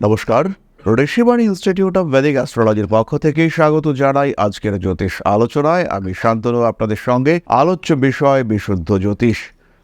নমস্কার। Rishibani institute of Vedic অ্যাস্ট্রোলজির পক্ষ থেকে স্বাগত জানাই আজকের জ্যোতিষ আলোচনায়। আমি শান্তনু, আপনাদের সঙ্গে আলোচ্য বিষয় বিশুদ্ধ জ্যোতিষ,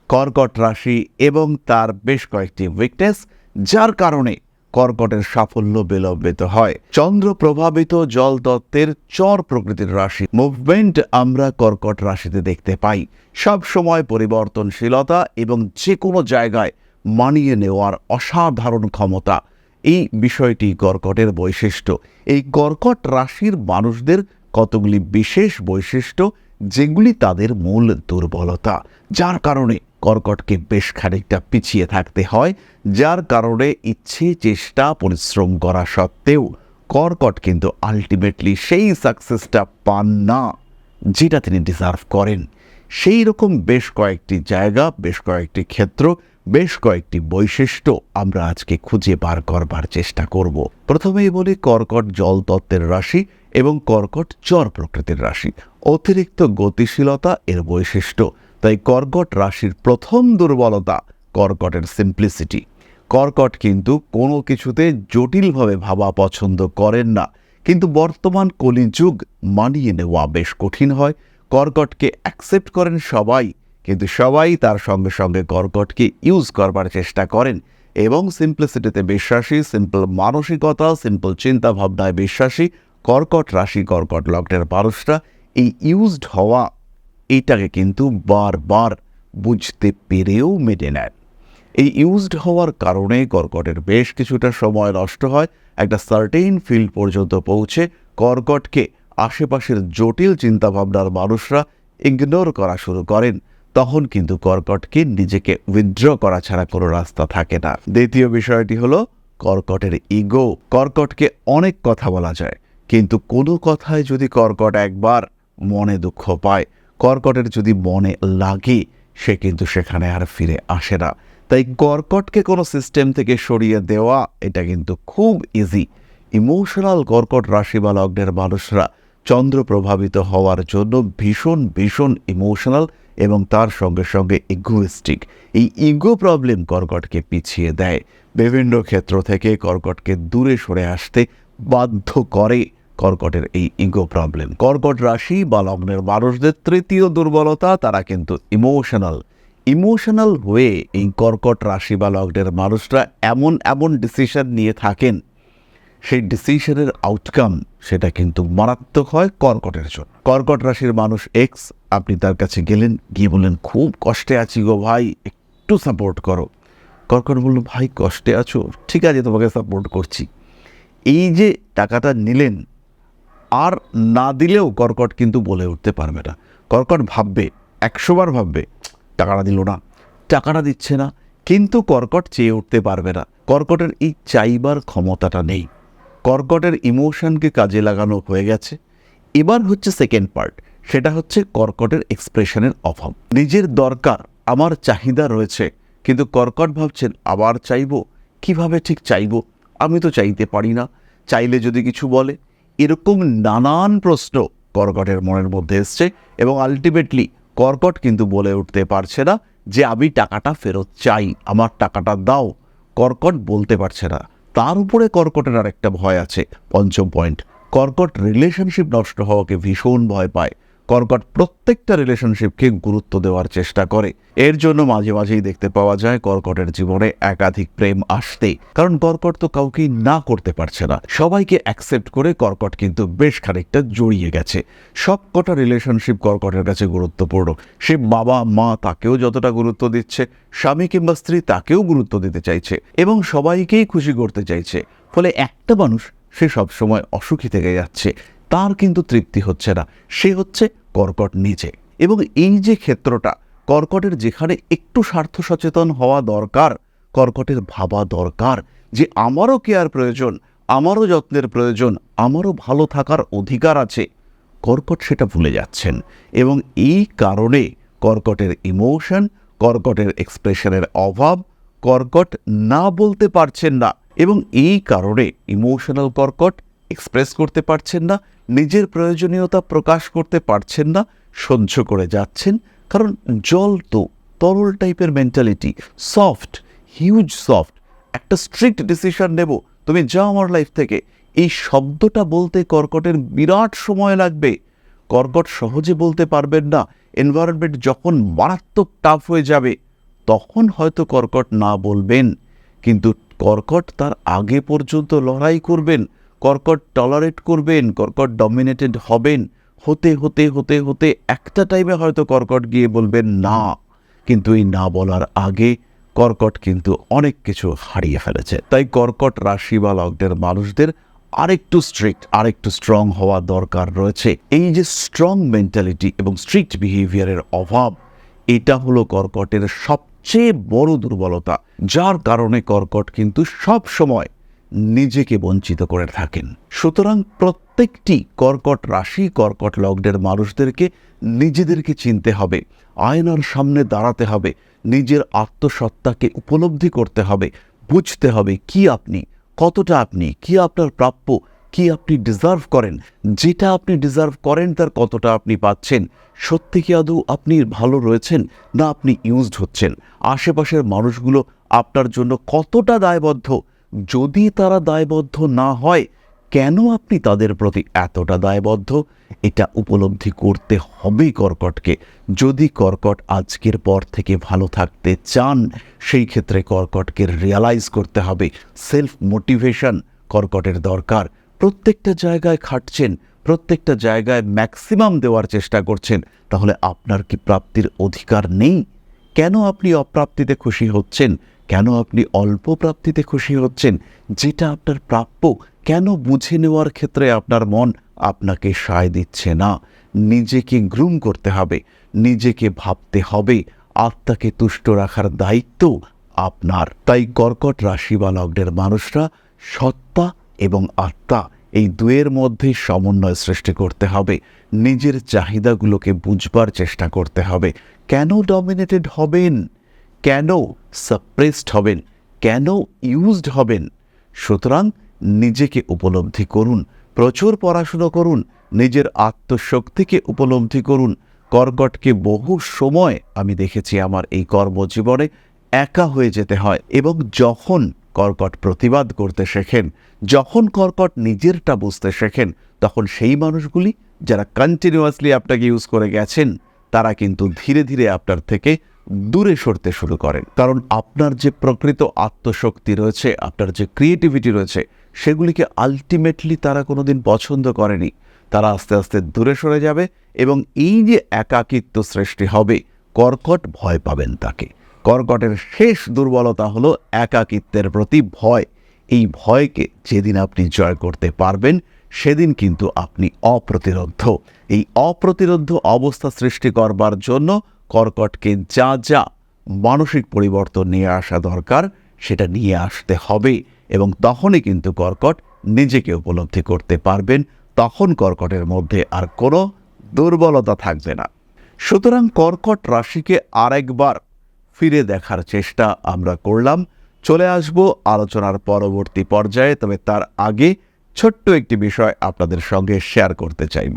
কর্কট রাশি এবং তার বেশ কয়েকটি উইকনেস যার কারণে কর্কটের সাফল্য বিলম্বিত হয়। চন্দ্র প্রভাবিত জল তত্ত্বের চর প্রকৃতির রাশি। মুভমেন্ট আমরা কর্কট রাশিতে দেখতে পাই। সব সময় পরিবর্তনশীলতা এবং যে কোনো জায়গায় মানিয়ে নেওয়ার অসাধারণ ক্ষমতা। এই বিষয়টি কর্কটের বৈশিষ্ট্য। এই কর্কট রাশির মানুষদের কতগুলি বিশেষ বৈশিষ্ট্য, যেগুলি তাদের মূল দুর্বলতা? যার কারণে কর্কটকে বেশ খানিকটা পিছিয়ে থাকতে হয়, যার কারণে ইচ্ছে, চেষ্টা, পরিশ্রম করা সত্ত্বেও কর্কট কিন্তু আলটিমেটলি সেই সাকসেসটা পান না, যেটা তিনি ডিজার্ভ করেন। সেই রকম বেশ কয়েকটি জায়গা, বেশ কয়েকটি ক্ষেত্র বেশ কয়েকটি বৈশিষ্ট্য আমরা আজকে খুঁজে বার করবার চেষ্টা করব। প্রথমেই বলি কর্কট জল তত্ত্বের রাশি এবং কর্কট চর প্রকৃতির রাশি। অতিরিক্ত গতিশীলতা এর বৈশিষ্ট্য। তাই কর্কট রাশির প্রথম দুর্বলতা কর্কটের সিম্পলিসিটি কর্কট কিন্তু কোনো কিছুতে জটিলভাবে ভাবা পছন্দ করেন না। কিন্তু বর্তমান কলিযুগ মানিয়ে নেওয়া বেশ কঠিন হয়। কর্কটকে অ্যাকসেপ্ট করেন সবাই। কিন্তু সবাই তার সঙ্গে সঙ্গে কর্কটকে ইউজ করবার চেষ্টা করেন এবং সিম্পলিসিটিতে বিশ্বাসী সিম্পল মানসিকতা সিম্পল চিন্তা ভাবনায় বিশ্বাসী, কর্কট রাশি, কর্কট লগ্নের মানুষরা এই ইউজড হওয়া এইটাকে কিন্তু বারবার বুঝতে পেরেও মেটে নেন। এই ইউজড হওয়ার কারণে কর্কটের বেশ কিছুটা সময় নষ্ট হয়, একটা সার্টেইন ফিল্ড পর্যন্ত পৌঁছে কর্কটকে আশেপাশের জটিল চিন্তাভাবনার মানুষরা ইগনোর করা শুরু করেন। তখন কিন্তু কর্কটকে নিজেকে উইথড্র করা ছাড়া কোনো রাস্তা থাকে না। দ্বিতীয় বিষয়টি হলো কর্কটের ইগো কর্কটকে অনেক কথা বলা যায়, কিন্তু কোনো কথায় যদি কর্কট একবার মনে দুঃখ পায়, কর্কটের যদি মনে লাগে, সে কিন্তু সেখানে আর ফিরে আসে না। তাই কর্কটকে কোনো সিস্টেম থেকে সরিয়ে দেওয়া, এটা কিন্তু খুব ইজি ইমোশনাল কর্কট রাশি বা লগ্নের মানুষরা চন্দ্র প্রভাবিত হওয়ার জন্য ভীষণ ভীষণ ইমোশনাল এবং তার সঙ্গে সঙ্গে ইগোইস্টিক এই ইগো প্রবলেম কর্কটকে পিছিয়ে দেয়। বিভিন্ন ক্ষেত্র থেকে কর্কটকে দূরে সরে আসতে বাধ্য করে কর্কটের এই ইগো প্রবলেম কর্কট রাশি বা লগ্নের মানুষদের তৃতীয় দুর্বলতা, তারা কিন্তু ইমোশনাল ইমোশনাল হয়ে এই কর্কট রাশি বা লগ্নের মানুষরা এমন এমন ডিসিশন নিয়ে থাকেন সেই ডিসিশনের আউটকাম সেটা কিন্তু মারাত্মক হয় কর্কটের জন্য। কর্কট রাশির মানুষ এক্স আপনি তার কাছে গেলেন, গিয়ে বললেন, খুব কষ্টে আছি গো ভাই, একটু সাপোর্ট করো। কর্কট বলল, ভাই, কষ্টে আছো? ঠিক আছে, তোমাকে সাপোর্ট করছি। এই যে টাকাটা নিলেন, আর না দিলেও কর্কট কিন্তু বলে উঠতে পারবে না। কর্কট ভাববে, একশোবার ভাববে, টাকাটা দিল না, টাকাটা দিচ্ছে না। কিন্তু কর্কট চেয়ে উঠতে পারবে না। কর্কটের এই চাইবার ক্ষমতাটা নেই। কর্কটের ইমোশনকে কাজে লাগানো হয়ে গেছে। এবার হচ্ছে সেকেন্ড পার্ট সেটা হচ্ছে কর্কটের এক্সপ্রেশনের অভাব। নিজের দরকার, আমার চাহিদা রয়েছে, কিন্তু কর্কট ভাবছেন, আবার চাইব? কীভাবে ঠিক চাইব? আমি তো চাইতে পারি না। চাইলে যদি কিছু বলে। এরকম নানান প্রশ্ন কর্কটের মনের মধ্যে এসছে এবং আলটিমেটলি কর্কট কিন্তু বলে উঠতে পারছে না যে, আমি টাকাটা ফেরত চাই, আমার টাকাটা দাও। কর্কট বলতে পারছে না। তার উপরে কর্কটের আর একটা ভয় আছে। পঞ্চম পয়েন্ট কর্কট রিলেশনশিপ নষ্ট হওয়াকে ভীষণ ভয় পায়। কর্কট প্রত্যেকটা রিলেশনশিপকে গুরুত্ব দেওয়ার চেষ্টা করে। এর জন্য মাঝে মাঝেই দেখতে পাওয়া যায় কর্কটের জীবনে একাধিক প্রেম আসতে কারণ কর্কট তো কাউকেই না করতে পারছে না। সবাইকে অ্যাকসেপ্ট করে কর্কট কিন্তু বেশ খানিকটা জড়িয়ে গেছে। সব কটা রিলেশনশিপ কর্কটের কাছে গুরুত্বপূর্ণ। সে বাবা, মা তাকেও যতটা গুরুত্ব দিচ্ছে, স্বামী কিংবা স্ত্রী তাকেও গুরুত্ব দিতে চাইছে এবং সবাইকেই খুশি করতে চাইছে। ফলে একটা মানুষ সে সবসময় অসুখী থেকে যাচ্ছে। তার কিন্তু তৃপ্তি হচ্ছে না। সে হচ্ছে কর্কট নিজে। এবং এই যে ক্ষেত্রটা, কর্কটের যেখানে একটু স্বার্থ সচেতন হওয়া দরকার, কর্কটের ভাবা দরকার যে আমারও কেয়ার প্রয়োজন, আমারও যত্নের প্রয়োজন, আমারও ভালো থাকার অধিকার আছে, কর্কট সেটা ভুলে যাচ্ছেন। এবং এই কারণে কর্কটের ইমোশন, কর্কটের এক্সপ্রেশনের অভাব, কর্কট না বলতে পারছেন না। এবং এই কারণে ইমোশনাল কর্কট এক্সপ্রেস করতে পারছেন না, নিজের প্রয়োজনীয়তা প্রকাশ করতে পারছেন না, সহ্য করে যাচ্ছেন। কারণ জল তো তরল টাইপের মেন্টালিটি সফট হিউজ সফট একটা স্ট্রিক্ট ডিসিশন নেব। তুমি যাও আমার লাইফ থেকে। এই শব্দটা বলতে কর্কটের বিরাট সময় লাগবে। কর্কট সহজে বলতে পারবেন না এনভায়রনমেন্ট যখন মারাত্মক টাফ হয়ে যাবে, তখন হয়তো কর্কট না বলবেন। কিন্তু কর্কট তার আগে পর্যন্ত লড়াই করবেন। কর্কট টলারেট করবেন, কর্কট ডমিনেটেড হবেন, হতে হতে হতে হতে একটা টাইমে হয়তো কর্কট গিয়ে বলবেন না। কিন্তু এই না বলার আগে কর্কট কিন্তু অনেক কিছু হারিয়ে ফেলেছে। তাই কর্কট রাশি বা লগ্নের মানুষদের আরেকটু স্ট্রিক্ট আরেকটু স্ট্রং হওয়া দরকার রয়েছে। এই যে স্ট্রং মেন্টালিটি এবং স্ট্রিক্ট বিহেভিয়ারের অভাব, এটা হলো কর্কটের সবচেয়ে বড় দুর্বলতা, যার কারণে কর্কট কিন্তু সব সময় নিজেকে বঞ্চিত করে থাকেন। সুতরাং প্রত্যেকটি কর্কট রাশি, কর্কট লগ্নের মানুষদেরকে নিজেদেরকে চিনতে হবে, আয়নার সামনে দাঁড়াতে হবে, নিজের আত্মসত্তাকে উপলব্ধি করতে হবে, বুঝতে হবে কি আপনি, কতটা আপনি, কি আপনার প্রাপ্য, কি আপনি ডিজার্ভ করেন, যেটা আপনি ডিজার্ভ করেন তার কতটা আপনি পাচ্ছেন, সত্যি কি আদৌ আপনি ভালো রয়েছেন না আপনি ইউজড হচ্ছেন, আশেপাশের মানুষগুলো আপনার জন্য কতটা দায়বদ্ধ যদি তারা দায়বদ্ধ না হয়, কেন আপনি তাদের প্রতি এতটা দায়বদ্ধ? এটা উপলব্ধি করতে হবে কর্কটকে। যদি কর্কট আজকের পর থেকে ভালো থাকতে চান, সেই ক্ষেত্রে কর্কটকে রিয়ালাইজ করতে হবে। সেলফ মোটিভেশন কর্কটের দরকার। প্রত্যেকটা জায়গায় খাটছেন, প্রত্যেকটা জায়গায় ম্যাক্সিমাম দেওয়ার চেষ্টা করছেন, তাহলে আপনার কি প্রাপ্তির অধিকার নেই? কেন আপনি অপ্রাপ্তিতে খুশি হচ্ছেন? কেন আপনি অল্প প্রাপ্তিতে খুশি হচ্ছেন? যেটা আপনার প্রাপ্য, কেন বুঝে নেওয়ার ক্ষেত্রে আপনার মন আপনাকে সায় দিচ্ছে না? নিজেকে গ্রুম করতে হবে, নিজেকে ভাবতে হবে। আত্মাকে তুষ্ট রাখার দায়িত্ব আপনার। তাই কর্কট রাশি বা লগ্নের মানুষরা সত্তা এবং আত্মা এই দুয়ের মধ্যে সমন্বয় সৃষ্টি করতে হবে। নিজের চাহিদাগুলোকে বুঝবার চেষ্টা করতে হবে। কেন ডমিনেটেড হবেন? কেন সাপ্রেসড হবেন? কেন ইউজড হবেন? সুতরাং নিজেকে উপলব্ধি করুন, প্রচুর পড়াশুনো করুন, নিজের আত্মশক্তিকে উপলব্ধি করুন। কর্কটকে বহু সময় আমি দেখেছি আমার এই কর্মজীবনে একা হয়ে যেতে হয় এবং যখন কর্কট প্রতিবাদ করতে শেখেন, যখন কর্কট নিজেরটা বুঝতে শেখেন, তখন সেই মানুষগুলি যারা কন্টিনিউয়াসলি আপনাকে ইউজ করে গেছেন, তারা কিন্তু ধীরে ধীরে আপনার থেকে দূরে সরতে শুরু করেন। কারণ আপনার যে প্রকৃত আত্মশক্তি রয়েছে, আপনার যে ক্রিয়েটিভিটি রয়েছে, সেগুলিকে আলটিমেটলি তারা কোনোদিন পছন্দ করেনি। তারা আস্তে আস্তে দূরে সরে যাবে এবং এই যে একাকিত্ব সৃষ্টি হবে, কর্কট ভয় পাবেন তাকে। কর্কটের শেষ দুর্বলতা হলো একাকিত্বের প্রতি ভয়। এই ভয়কে যেদিন আপনি জয় করতে পারবেন, সেদিন কিন্তু আপনি অপ্রতিরোধ্য এই অপ্রতিরোধ্য অবস্থা সৃষ্টি করবার জন্য কর্কটকে যা যা মানসিক পরিবর্তন নিয়ে আসা দরকার সেটা নিয়ে আসতে হবে এবং তখনই কিন্তু কর্কট নিজেকে উপলব্ধি করতে পারবেন। তখন কর্কটের মধ্যে আর কোনো দুর্বলতা থাকবে না। সুতরাং কর্কট রাশিকে আরেকবার ফিরে দেখার চেষ্টা আমরা করলাম। চলে আসব আলোচনার পরবর্তী পর্যায়ে, তবে তার আগে ছোট্ট একটি বিষয় আপনাদের সঙ্গে শেয়ার করতে চাইব।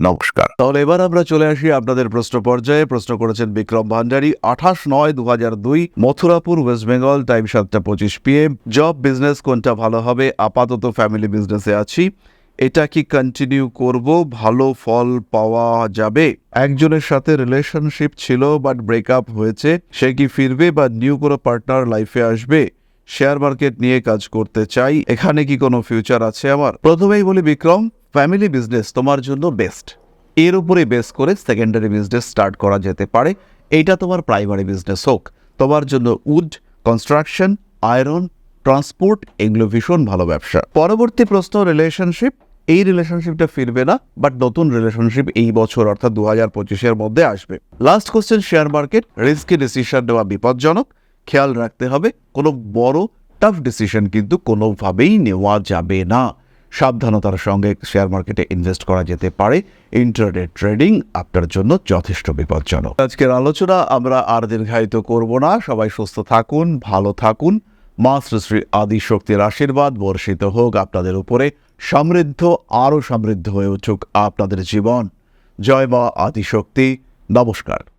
নমস্কার। তাহলে এবার আমরা চলে আসি আপনাদের প্রশ্ন পর্যায়ে। প্রশ্ন করেছেন বিক্রম ভান্ডারী, আঠাশ নয় দু হাজার দুই, মথুরাপুর, ওয়েস্ট বেঙ্গল, টাইম সাতটা পঁচিশ পিএম। জব, বিজনেস, কোনটা ভালো হবে? আপাতত ফ্যামিলি বিজনেসে আছি। এটা কি কন্টিনিউ করব? ভালো ফল পাওয়া যাবে? একজনের সাথে রিলেশনশিপ ছিল বাট ব্রেকআপ হয়েছে। সে কি ফিরবে বা নিউ কোনো পার্টনার লাইফে আসবে? শেয়ার মার্কেট নিয়ে কাজ করতে চাই। এখানে কি কোনো ফিউচার আছে আমার? প্রথমেই বলি বিক্রম ফ্যামিলি বিজনেস তোমার জন্য বেস্ট এর উপরে বেস করে সেকেন্ডারি বিজনেস স্টার্ট করা যেতে পারে। এইটা তোমার প্রাইমারি বিজনেস হোক। তোমার জন্য উড কনস্ট্রাকশন আয়রন ট্রান্সপোর্ট এগুলো ভীষণ ভালো ব্যবসা। পরবর্তী প্রশ্ন রিলেশনশিপ এই রিলেশনশিপটা ফিরবে না বাট নতুন রিলেশনশিপ এই বছর, অর্থাৎ দু হাজার পঁচিশের মধ্যে আসবে। Last question share market risky decision নেওয়া বিপজ্জনক। খেয়াল রাখতে হবে, কোনো বড় টাফ ডিসিশন কিন্তু কোনোভাবেই নেওয়া যাবে না। সাবধানতার সঙ্গে শেয়ার মার্কেটে ইনভেস্ট করা যেতে পারে। ইন্টারনেট ট্রেডিং আপনার জন্য যথেষ্ট বিপজ্জনক। আজকের আলোচনা আমরা আর দীর্ঘায়িত করব না। সবাই সুস্থ থাকুন, ভালো থাকুন। মা শ্রী আদি শক্তির আশীর্বাদ, বর্ষিত হোক আপনাদের উপরে। সমৃদ্ধ, আরও সমৃদ্ধ হয়ে উঠুক আপনাদের জীবন। জয় মা আদিশক্তি নমস্কার।